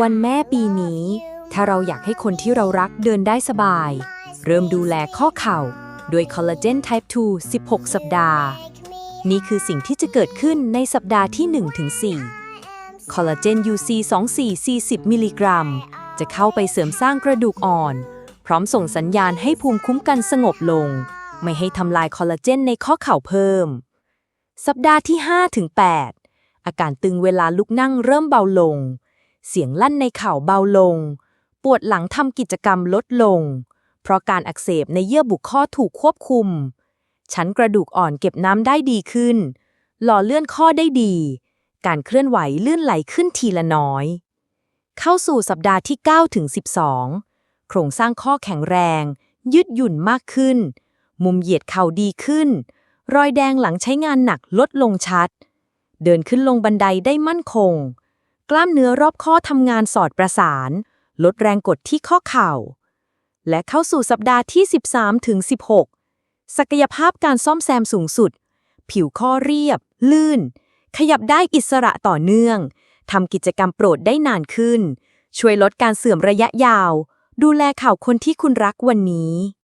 วันแม่ปีนี้ ถ้าเราอยากให้คนที่เรารักเดินได้สบาย เริ่มดูแลข้อเข่าด้วยคอลลาเจน Type 2 16 สัปดาห์ นี่คือสิ่งที่จะเกิดขึ้นในสัปดาห์ที่ 1-4 คอลลาเจน UC 24 40 มิลลิกรัม จะเข้าไปเสริมสร้างกระดูกอ่อน พร้อมส่งสัญญาณให้ภูมิคุ้มกันสงบลง ไม่ให้ทำลายคอลลาเจนในข้อเข่าเพิ่ม สัปดาห์ที่ 5-8 อาการตึงเวลาลุกนั่งเริ่มเบาลง เสียงลั่นในเข่าเบาลง ปวดหลังทำกิจกรรมลดลง เพราะการอักเสบในเยื่อบุข้อถูกควบคุม ชั้นกระดูกอ่อนเก็บน้ำได้ดีขึ้น หล่อเลื่อนข้อได้ดี การเคลื่อนไหวลื่นไหลขึ้นทีละน้อย เข้าสู่สัปดาห์ที่9ถึง12 โครงสร้างข้อแข็งแรง ยืดหยุ่นมากขึ้น มุมเหยียดเข่าดีขึ้น รอยแดงหลังใช้งานหนักลดลงชัด เดินขึ้นลงบันไดได้มั่นคง กล้ามเนื้อรอบข้อทำงานสอดประสาน ลดแรงกดที่ข้อเข่า และเข้าสู่สัปดาห์ที่ 13 ถึง 16 ศักยภาพการซ่อมแซมสูงสุด ผิวข้อเรียบ ลื่น ขยับได้อิสระต่อเนื่องทำกิจกรรมโปรดได้นานขึ้น ช่วยลดการเสื่อมระยะยาว ดูแลข่าวคนที่คุณรักวันนี้